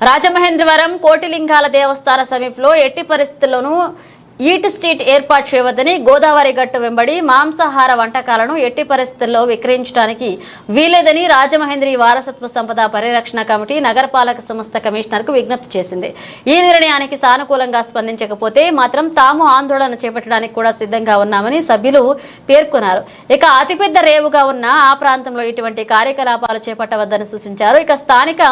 రాజమహేంద్రవరం కోటిలింగాల దేవస్థాన సమీపంలో ఎట్టి పరిస్థితుల్లోనూ ఈట్ స్ట్రీట్ ఏర్పాటు చేయవద్దని గోదావరి గట్టు వెంబడి మాంసాహార వంటకాలను ఎట్టి పరిస్థితుల్లో విక్రయించడానికి వీలేదని రాజమహేంద్రి వారసత్వ సంపద పరిరక్షణ కమిటీ నగరపాలక సంస్థ కమిషనర్కు విజ్ఞప్తి చేసింది. ఈ నిర్ణయానికి సానుకూలంగా స్పందించకపోతే మాత్రం తాము ఆందోళన చేపట్టడానికి కూడా సిద్ధంగా ఉన్నామని సభ్యులు పేర్కొన్నారు. ఇక అతిపెద్ద రేవుగా ఉన్న ఆ ప్రాంతంలో ఇటువంటి కార్యకలాపాలు చేపట్టవద్దని సూచించారు. ఇక స్థానిక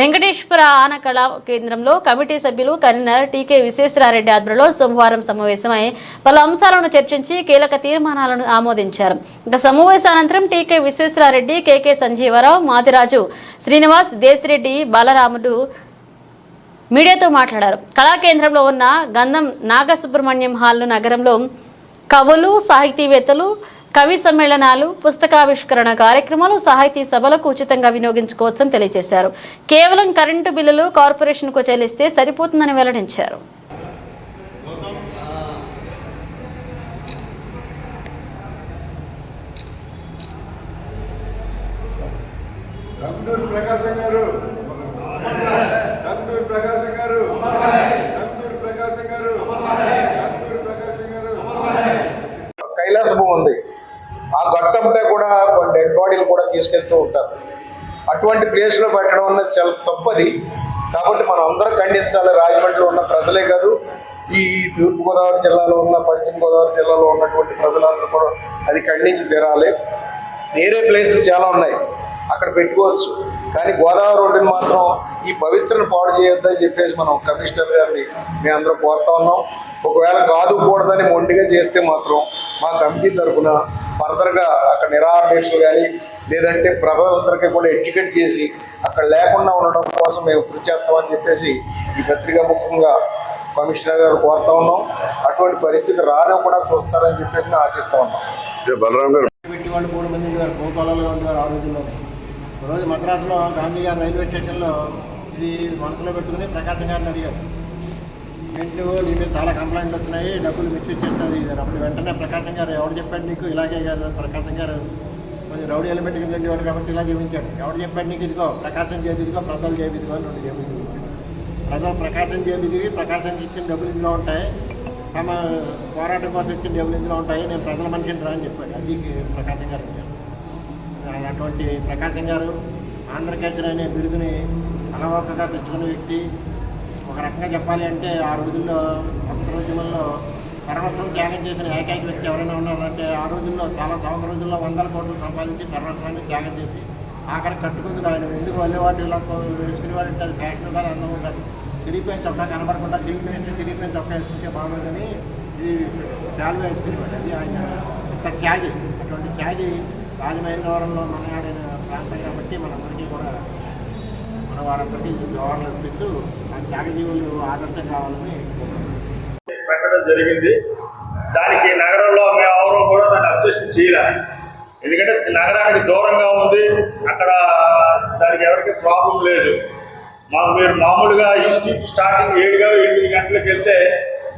వెంకటేశ్వర ఆనకళ కేంద్రంలో కమిటీ సభ్యులు కన్వీనర్ టీకే విశ్వేశ్వరారెడ్డి ఆధ్వర్యంలో సోమవారం సమావేశమై పలు అంశాలను చర్చించి కీలక తీర్మానాలను ఆమోదించారు. ఇక సమావేశానంతరం టీకే విశ్వేశ్వరారెడ్డి కేకే సంజీవరావు మాదిరాజు శ్రీనివాస్ దేశిరెడ్డి బాలరాముడు మీడియాతో మాట్లాడారు. కళాకేంద్రంలో ఉన్న గంధం నాగసుబ్రహ్మణ్యం హాల్ నగరంలో కవులు సాహితీవేత్తలు కవి సమ్మేళనాలు పుస్తకావిష్కరణ కార్యక్రమాలు సాహితీ సభలకు ఉచితంగా వినియోగించుకోవచ్చని తెలియజేశారు. కేవలం కరెంటు బిల్లులు కార్పొరేషన్కు చెల్లిస్తే సరిపోతుందని వెల్లడించారు. నందూరు ప్రకాశం గారు. నందూరు ప్రకాశం గారు. నందూరు ప్రకాశం గారు. నందూరు ప్రకాశం గారు. కైలాసము ఉంది. ఆ గట్టంటే కూడా కొన్ని డెడ్ బాడీలు కూడా తీసుకెళ్తూ ఉంటారు. అటువంటి ప్లేస్లో పెట్టడం అన్నది చాలా తప్పది. కాబట్టి మనం అందరం ఖండించాలి. రాజమండ్రిలో ఉన్న ప్రజలే కాదు ఈ తూర్పుగోదావరి జిల్లాలో ఉన్న పశ్చిమ గోదావరి జిల్లాలో ఉన్నటువంటి ప్రజలందరూ కూడా అది ఖండించి తీరాలి. వేరే ప్లేసులు చాలా ఉన్నాయి. అక్కడ పెట్టుకోవచ్చు. కానీ గోదావరి రోడ్డుని మాత్రం ఈ పవిత్రను పాడు చేయొద్దని చెప్పేసి మనం కమిషనర్ గారిని మేము అందరం కోరుతా ఉన్నాం. ఒకవేళ కాదుకూడదని మొండిగా చేస్తే మాత్రం మా కమిటీ తరఫున ఫర్దర్గా అక్కడ నిరాహార దీక్షలు కానీ లేదంటే ప్రజలందరికీ కూడా ఎడ్యుకేట్ చేసి అక్కడ లేకుండా ఉండడం కోసం మేము కృషి చేస్తామని చెప్పేసి ఈ పత్రికా ముఖ్యంగా కమిషనర్ గారు కోరుతా ఉన్నాం. అటువంటి పరిస్థితి రానివ్వకుండా చూస్తారని చెప్పేసి ఆశిస్తా ఉన్నాం. బలరాం గారు. పెట్టి వాళ్ళు మూడు మంది ఉండేవారు ఆ రోజుల్లో. రోజు మద్రాసులో గాంధీ గారు రైల్వే స్టేషన్లో ఇది మనసులో పెట్టుకుని ప్రకాశం గారిని అడిగారు. ఏంటో నీ మీద చాలా కంప్లైంట్లు వస్తున్నాయి డబ్బులు మిస్యూజ్ ఇది అప్పుడు వెంటనే ప్రకాశం గారు ఎవరు చెప్పాడు నీకు? ఇలాగే కాదు ప్రకాశం గారు కొంచెం రౌడీ ఎలిమెంట్ కింద ఉండేవాడు కాబట్టి ఇలా చూపించాడు ఎవరు చెప్పాడు నీకు ఇదిగో ప్రకాశం చేపిదిగో ప్రజలు చేపిదిగో అని రెండు జేబులు ప్రజలు ప్రకాశం చేపిదివి ఇదిగి ప్రకాశంకి ఇచ్చిన డబ్బులు ఇందులో ఉంటాయి తమ పోరాటం కోసం ఇచ్చిన డబ్బులు ఇందులో ఉంటాయి నేను ప్రజల మనిషిని రా అని చెప్పాడు. అది ప్రకాశం గారు. అటువంటి ప్రకాశం గారు ఆంధ్రకేసరి అనే బిరుదుని అలవోకగా తెచ్చుకున్న వ్యక్తి. ఒక రకంగా చెప్పాలి అంటే ఆ రోజుల్లో ఉద్యమంలో సర్వస్వం త్యాగం చేసిన ఏకైక వ్యక్తి ఎవరైనా ఉన్నారంటే ఆ రోజుల్లో చాలా సంవత్సరం రోజుల్లో వందల కోట్లు సంపాదించి సర్వస్వాన్ని త్యాగం చేసి ఆఖరి కట్టుకుందుకు ఆయన ఎందుకు వెళ్ళేవాడు ఇలా వేసుకునేవాడు వాడు ఉంటారు ఫ్యాషన్ కాదు అందం ఉంటారు తిరిగిపోయిన చొక్కా కనబడకుండా తిరిగిపోయిన తిరిగిపోయిన చొక్కా వేసుకుంటే బాగుంటుందని ఇది శాలువా వేసుకునేవాడు. అది ఆయన ఇంత త్యాగి అటువంటి త్యాగి రాజమహేంద్రవరంలో మనగాడిన ప్రాంతం కాబట్టి మనందరికీ కూడా మన వారందరికీ జోహార్లు అర్పిస్తూ ఆ త్యాగజీవులు ఆదర్శం కావాలని పెట్టడం జరిగింది. దానికి నగరంలో మేము కూడా దాన్ని అబ్జెక్షన్ చేయలే. ఎందుకంటే నగరానికి దూరంగా ఉంది. అక్కడ దానికి ఎవరికి ప్రాబ్లం లేదు. మా మీరు మామూలుగా ఈ స్టార్టింగ్ ఏడుగా ఎనిమిది గంటలకు వెళ్తే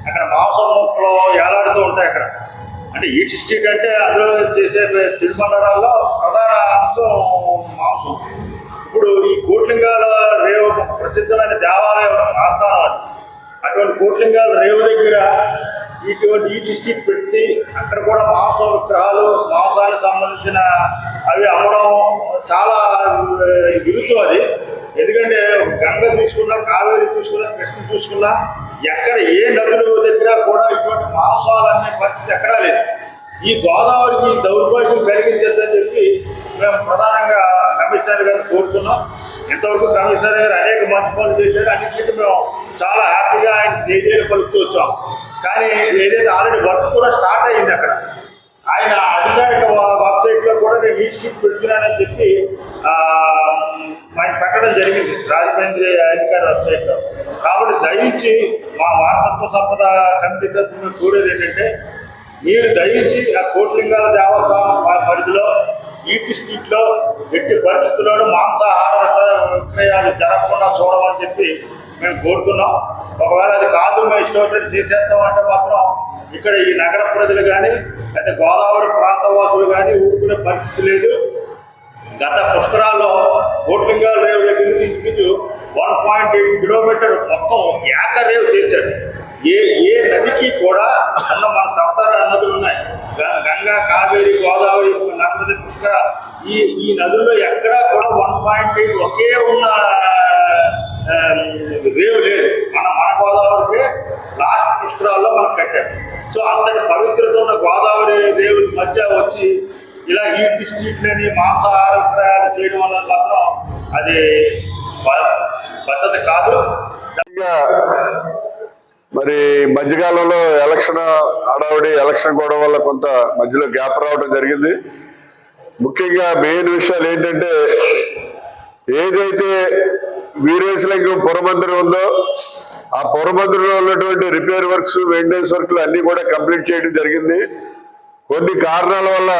అక్కడ మాంసం మొక్కలు ఏలాడుతూ ఉంటాయి అక్కడ. అంటే ఈ స్ట్రీట్ అంటే అందులో చేసే తిరుమలలో ప్రధాన అంశం మాంసం. ఇప్పుడు ఈ కోట్లింగాల రేవు ప్రసిద్ధమైన దేవాలయం ఆస్థానం అది. అటువంటి కోట్లింగాల రేవు దగ్గర ఇటువంటి ఈ డిస్ట్రిక్ట్ పెట్టి అక్కడ కూడా మాంసం విగ్రహాలు మాంసానికి సంబంధించిన అవి అమ్మడం చాలా విరుసు అది. ఎందుకంటే గంగ తీసుకున్నా కావేరి తీసుకున్నా కృష్ణ చూసుకున్నా ఎక్కడ ఏ నదులు దగ్గర కూడా ఇటువంటి మాంసాలు అనే పరిస్థితి ఎక్కడా లేదు. ఈ గోదావరికి దౌర్భాగ్యం కలిగించద్దని చెప్పి మేము ప్రధానంగా కమిషనర్ గారు కోరుతున్నాం. ఇంతవరకు కమిషనర్ గారు అనేక మంచి పనులు చేశారు. అన్నింటికి మేము చాలా హ్యాపీగా ఆయన జేజేలు పలుకుతూ వచ్చాం. కానీ ఏదైతే ఆల్రెడీ వర్క్ కూడా స్టార్ట్ అయ్యింది అక్కడ. ఆయన వెబ్సైట్లో ఈ పెడుతున్నానని చెప్పి మనకి పెట్టడం జరిగింది. రాజమండ్రి అధికార వెబ్సైట్లో కాబట్టి దయించి మా వారసత్వ సంపద కమిటీ తరఫున కోరేది ఏంటంటే మీరు దయించి ఆ కోట్లింగాల దేవస్థానం మా పరిధిలో ఈటి స్ట్రీట్లో ఎట్టి పరిస్థితుల్లోనూ మాంసాహార విక్రయాలు జరగకుండా చూడమని చెప్పి మేము కోరుతున్నాం. ఒకవేళ అది కాదు మేము ఇష్టం చేసేస్తాం అంటే మాత్రం ఇక్కడ ఈ నగర ప్రజలు కానీ అయితే గోదావరి ప్రాంత వాసులు కానీ ఊరుకునే పరిస్థితి లేదు. గత పుష్కరాల్లో ఓట్లింగా రేవు దగ్గర నుంచి వన్ పాయింట్ ఎయిట్ కిలోమీటర్ మొత్తం ఏక రేవు చేశాడు ఏ ఏ నదికి కూడా అన్న మన సప్త నదులు ఉన్నాయి. గ- గంగా కావేరి గోదావరి నర్మది పుష్కర ఈ ఈ నదుల్లో ఎక్కడా కూడా వన్ పాయింట్ ఎయిట్ ఒకే ఉన్న రేవు లేదు. మన మన గోదావరికి లాస్ట్ పుష్కరాల్లో మనం కట్టాం. సో అంతటి పవిత్రత ఉన్న గోదావరి రేవుల మధ్య వచ్చి ఇలా ఈ డిస్ట్రిక్ట్లని మాంసాహార ప్రయాణం చేయడం వల్ల మాత్రం అది పద్ధతి కాదు. మరి మధ్యకాలంలో ఎలక్షన్ హడావుడి ఎలక్షన్ కూడా వల్ల కొంత మధ్యలో గ్యాప్ రావడం జరిగింది. ముఖ్యంగా మెయిన్ విషయాలు ఏంటంటే ఏదైతే వీరేశలింగం పురమందిరం ఉందో ఆ పురమందిరంలో ఉన్నటువంటి రిపేర్ వర్క్స్ మెయింటెనెన్స్ వర్క్లు అన్ని కూడా కంప్లీట్ చేయడం జరిగింది. కొన్ని కారణాల వల్ల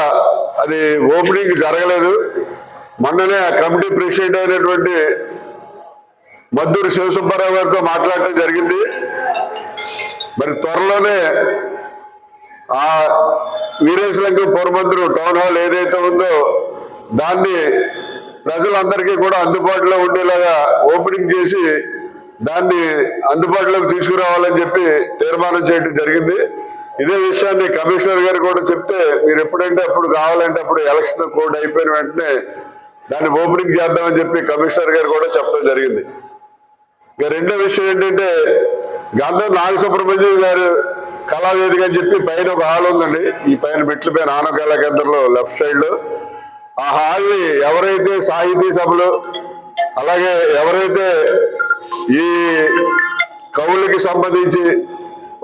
అది ఓపెనింగ్ జరగలేదు. మొన్ననే ఆ కమిటీ ప్రెసిడెంట్ అయినటువంటి మద్దూరు శివసుబ్బారావు గారితో మాట్లాడటం జరిగింది. మరి త్వరలోనే ఆ వీరేశలింగం పూర్వమంత్రులు టౌన్ హాల్ ఏదైతే ఉందో దాన్ని ప్రజలందరికీ కూడా అందుబాటులో ఉండేలాగా ఓపెనింగ్ చేసి దాన్ని అందుబాటులోకి తీసుకురావాలని చెప్పి తీర్మానం చేయడం జరిగింది. ఇదే విషయాన్ని కమిషనర్ గారు కూడా చెప్తే మీరు ఎప్పుడంటే అప్పుడు కావాలంటే అప్పుడు ఎలక్షన్ కోడ్ అయిపోయిన వెంటనే దాన్ని ఓపెనింగ్ చేద్దామని చెప్పి కమిషనర్ గారు కూడా చెప్పడం జరిగింది. ఇక రెండో విషయం ఏంటంటే గంధం నాగ గారు కళావేదిక అని చెప్పి పైన ఒక హాల్ ఉందండి. ఈ పైన మెట్ల పైన ఆనవ కేంద్రంలో లెఫ్ట్ సైడ్లో ఆ హాల్ని ఎవరైతే సాహితీ సభలు అలాగే ఎవరైతే ఈ కవులకి సంబంధించి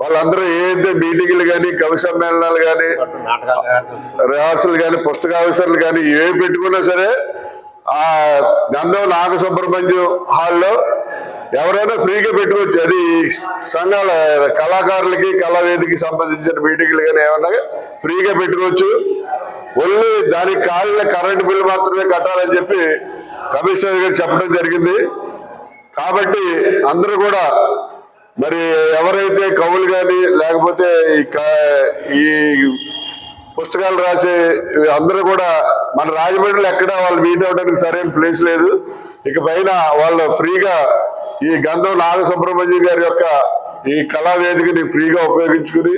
వాళ్ళందరూ ఏదైతే మీటింగ్లు కానీ కవి సమ్మేళనాలు కానీ రిహార్సల్ కానీ పుస్తకావసరాలు కానీ ఏ పెట్టుకున్నా సరే ఆ గంధం నాగసుబ్రహ్మణ్యం హాల్లో ఎవరైనా ఫ్రీగా పెట్టుకోవచ్చు. అది సంఘాల కళాకారులకి కళావేదికి సంబంధించిన మీటింగ్లు కానీ ఏమన్నా ఫ్రీగా పెట్టుకోవచ్చు. ఓన్లీ దానికి కాలిన కరెంటు బిల్లు మాత్రమే కట్టాలని చెప్పి కమిషనర్ గారు చెప్పడం జరిగింది. కాబట్టి అందరూ కూడా మరి ఎవరైతే కవులు కానీ లేకపోతే ఈ ఈ పుస్తకాలు రాసే అందరూ కూడా మన రాజమండ్రిలో ఎక్కడ వాళ్ళు మీట్ అవడానికి సరైన ప్లేస్ లేదు. ఇక పైన వాళ్ళు ఫ్రీగా ఈ గంధం నాగసుబ్రహ్మణ్యం గారి యొక్క ఈ కళా వేదికని ఫ్రీగా ఉపయోగించుకుని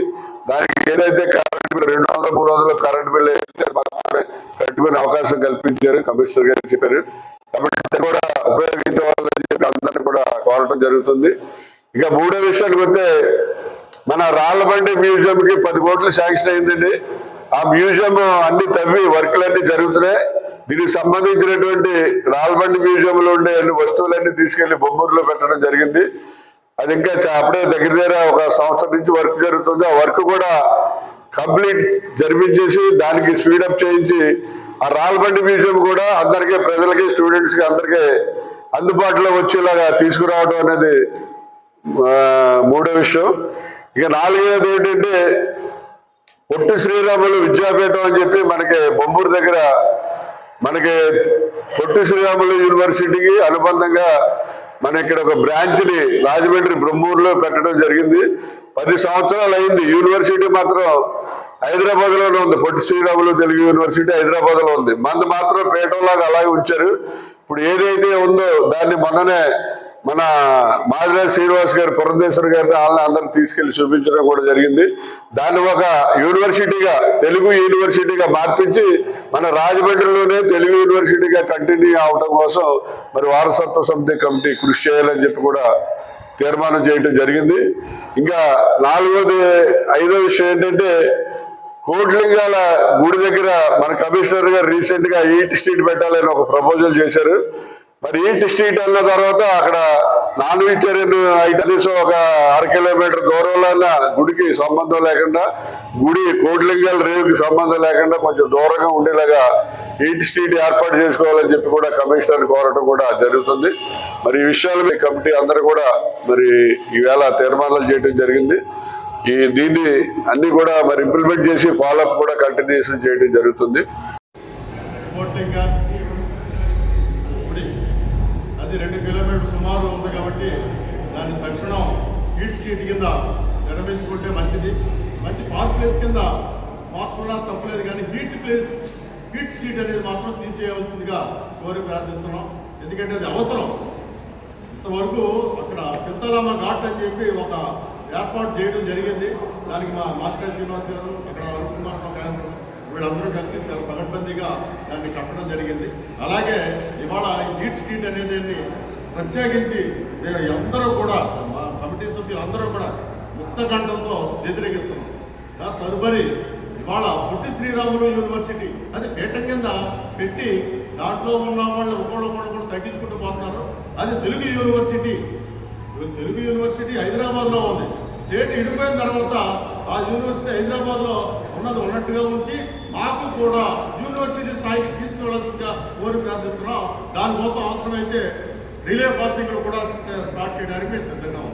దానికి ఏదైతే కరెంట్ బిల్ రెండు వందల మూడు వందల కరెంట్ బిల్ అయితే మాత్రమే కట్టుకునే అవకాశం కల్పించారు కమిషనర్ గారు చెప్పారు. కాబట్టి కూడా ఉపయోగించవాలని చెప్పి అందరినీ కూడా కోరటం జరుగుతుంది. ఇక మూడో విషయానికి వస్తే మన రాళ్ళబండి మ్యూజియం కి పది కోట్లు శాంక్షన్ అయిందండి. ఆ మ్యూజియం అన్ని తవ్వి వర్క్లన్నీ జరుగుతున్నాయి. దీనికి సంబంధించినటువంటి రాళ్ళబండి మ్యూజియం లో ఉండే అన్ని వస్తువులన్నీ తీసుకెళ్ళి బొమ్మూరులో పెట్టడం జరిగింది. అది ఇంకా చా- అప్పుడే దగ్గర దగ్గర ఒక సంవత్సరం నుంచి వర్క్ జరుగుతుంది. ఆ వర్క్ కూడా కంప్లీట్ జరిపించేసి దానికి స్పీడప్ చేయించి ఆ రాల్బండి మ్యూజియం కూడా అందరికీ ప్రజలకి స్టూడెంట్స్కి అందరికీ అందుబాటులో వచ్చేలాగా తీసుకురావడం అనేది మూడో విషయం. ఇక నాలుగోది ఏంటంటే పొట్టి శ్రీరాములు విద్యాపీఠం అని చెప్పి మనకి బొమ్మూరు దగ్గర మనకి పొట్టి శ్రీరాములు యూనివర్సిటీకి అనుబంధంగా మన ఇక్కడ ఒక బ్రాంచ్ని రాజమండ్రి బ్రహ్మూరులో పెట్టడం జరిగింది. పది సంవత్సరాలు అయింది. యూనివర్సిటీ మాత్రం హైదరాబాద్లోనే ఉంది. పొట్టి శ్రీరాములు తెలుగు యూనివర్సిటీ హైదరాబాద్లో ఉంది. మంది మాత్రం పీఠంలాగా అలాగే ఉంచారు. ఇప్పుడు ఏదైతే ఉందో దాన్ని మొన్ననే మన మాదిరా శ్రీనివాస్ గారు పురంధేశ్వర్ గారిని వాళ్ళని అందరిని తీసుకెళ్ళి చూపించడం కూడా జరిగింది. దాన్ని ఒక యూనివర్సిటీగా తెలుగు యూనివర్సిటీగా మార్పించి మన రాజమండ్రిలోనే తెలుగు యూనివర్సిటీగా కంటిన్యూ అవడం కోసం మరి వారసత్వ సమితి కమిటీ కృషి చేయాలని చెప్పి కూడా తీర్మానం చేయడం జరిగింది. ఇంకా నాలుగోది ఐదో విషయం ఏంటంటే కోట్లింగాల గుడి దగ్గర మన కమిషనర్ గారు రీసెంట్గా ఎయిట్ స్ట్రీట్ పెట్టాలని ఒక ప్రపోజల్ చేశారు. మరి ఈ స్ట్రీట్ అన్న తర్వాత అక్కడ నాన్ వెజిటేరియన్ ఐటమ్స్ ఒక అర కిలోమీటర్ దూరంలో ఉన్న గుడికి సంబంధం లేకుండా గుడి కోట్లింగాల రేవుకి సంబంధం లేకుండా కొంచెం దూరంగా ఉండేలాగా ఈట్ స్ట్రీట్ ఏర్పాటు చేసుకోవాలని చెప్పి కూడా కమిషనర్ కోరటం కూడా జరుగుతుంది. మరి ఈ విషయాలు మీ కమిటీ అందరూ కూడా మరి ఈవేళ తీర్మానాలు చేయడం జరిగింది. ఈ దీన్ని అన్ని కూడా మరి ఇంప్లిమెంట్ చేసి ఫాలోఅప్ కూడా కంటిన్యూషన్ చేయడం జరుగుతుంది కోట్లింగా గుడి అది రెండు సుమారు ఉంది కాబట్టి దాన్ని తక్షణం హీట్ స్ట్రీట్ కింద నిర్మించుకుంటే మంచిది. మంచి పార్క్ ప్లేస్ కింద మార్చుకోవడం తప్పలేదు కానీ హీట్ ప్లేస్ హీట్ స్ట్రీట్ అనేది మాత్రం తీసేయవలసిందిగా కోరి ప్రార్థిస్తున్నాం. ఎందుకంటే అది అవసరం. ఇంతవరకు అక్కడ చింతారామ ఘాట్ అని చెప్పి ఒక ఏర్పాటు చేయడం జరిగింది. దానికి మా మాచిరా శ్రీనివాస్ గారు అక్కడ అరుణ్ కుమార్ వీళ్ళందరూ కలిసి చాలా పగడ్బందీగా దాన్ని కట్టడం జరిగింది. అలాగే ఇవాళ హీట్ స్ట్రీట్ అనేది ప్రత్యేకించి అందరూ కూడా మా కమిటీ సభ్యులు అందరూ కూడా ముక్తకంఠంతో వ్యతిరేకిస్తున్నాం. తదుపరి ఇవాళ పొట్టి శ్రీరాములు యూనివర్సిటీ అది పీఠం కింద పెట్టి దాంట్లో ఉన్న వాళ్ళు ఒకళ్ళు ఒకళ్ళు కూడా తగ్గించుకుంటూ పోతున్నారు. అది తెలుగు యూనివర్సిటీ. తెలుగు యూనివర్సిటీ హైదరాబాద్లో ఉంది. స్టేట్ విడిపోయిన తర్వాత ఆ యూనివర్సిటీ హైదరాబాద్లో ఉన్నది ఉన్నట్టుగా ఉంచి మాకు కూడా యూనివర్సిటీ స్థాయికి తీసుకువెళ్ళాల్సిందిగా కోరి ప్రార్థిస్తున్నాం. దానికోసం అవసరమైతే రిలే ఫాస్టింగ్ కూడా స్టార్ట్ చేయడానికి మేము సిద్ధంగా ఉన్నాం